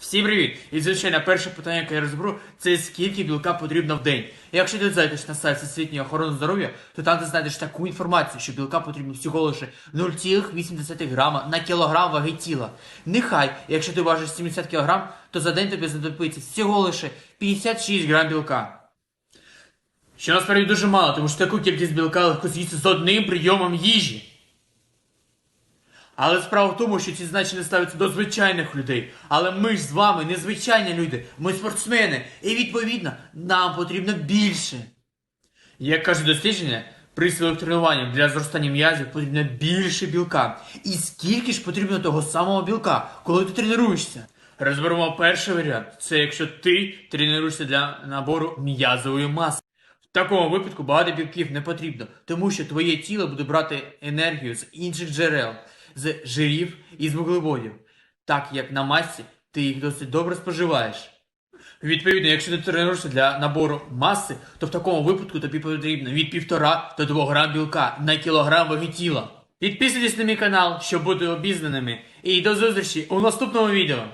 Всім привіт! І звичайно, перше питання, яке я розберу, це скільки білка потрібно в день. Якщо ти зайдеш на сайт Всесвітньої охорони здоров'я, то там ти знайдеш таку інформацію, що білка потрібно всього лише 0,8 грама на кілограм ваги тіла. Нехай, якщо ти важиш 70 кг, то за день тобі знадобиться всього лише 56 грам білка. Що насправді дуже мало, тому що таку кількість білка легко з'їсти з одним прийомом їжі. Але справа в тому, що ці значення ставляться до звичайних людей. Але ми ж з вами не звичайні люди, ми спортсмени. І відповідно нам потрібно більше. Як кажуть дослідження, при силових тренуваннях для зростання м'язів потрібно більше білка. І скільки ж потрібно того самого білка, коли ти тренуєшся? Розберемо перший варіант. Це якщо ти тренуєшся для набору м'язової маси. В такому випадку багато білків не потрібно, тому що твоє тіло буде брати енергію з інших джерел, з жирів і з вуглеводів, так як на масі ти їх досить добре споживаєш. Відповідно, якщо ти тренуєшся для набору маси, то в такому випадку тобі потрібно від 1,5 до 2 грам білка на кілограм ваги тіла. Підписуйтесь на мій канал, щоб бути обізнаними. І до зустрічі у наступному відео.